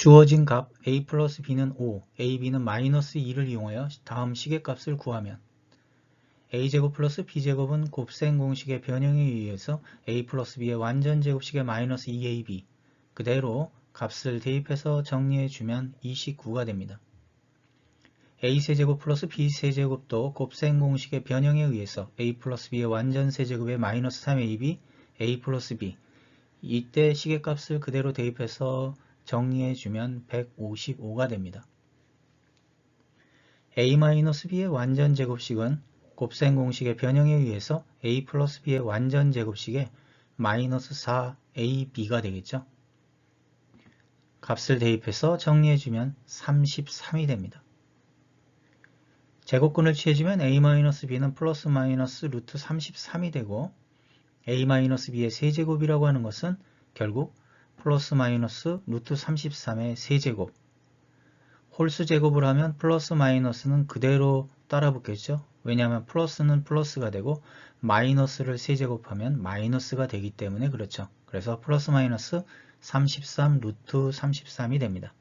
주어진 값 a 플러스 b는 5, ab는 마이너스 2를 이용하여 다음 시계값을 구하면 a제곱 플러스 b제곱은 곱셈 공식의 변형에 의해서 a 플러스 b의 완전 제곱식의 마이너스 2ab 그대로 값을 대입해서 정리해주면 29가 됩니다. a세제곱 플러스 b세제곱도 곱셈 공식의 변형에 의해서 a 플러스 b의 완전 세제곱의 마이너스 3ab a 플러스 b 이때 시계값을 그대로 대입해서 정리해주면 155가 됩니다. a-b의 완전 제곱식은 곱셈 공식의 변형에 의해서 a 플러스 b의 완전 제곱식의 마이너스 4ab가 되겠죠. 값을 대입해서 정리해주면 33이 됩니다. 제곱근을 취해주면 a-b는 플러스 마이너스 루트 33이 되고 a-b의 세제곱이라고 하는 것은 결국 플러스 마이너스 루트 33의 세제곱 홀수 제곱을 하면 플러스 마이너스는 그대로 따라 붙겠죠. 왜냐하면 플러스는 플러스가 되고 마이너스를 세제곱하면 마이너스가 되기 때문에 그렇죠. 그래서 플러스 마이너스 33 루트 33이 됩니다.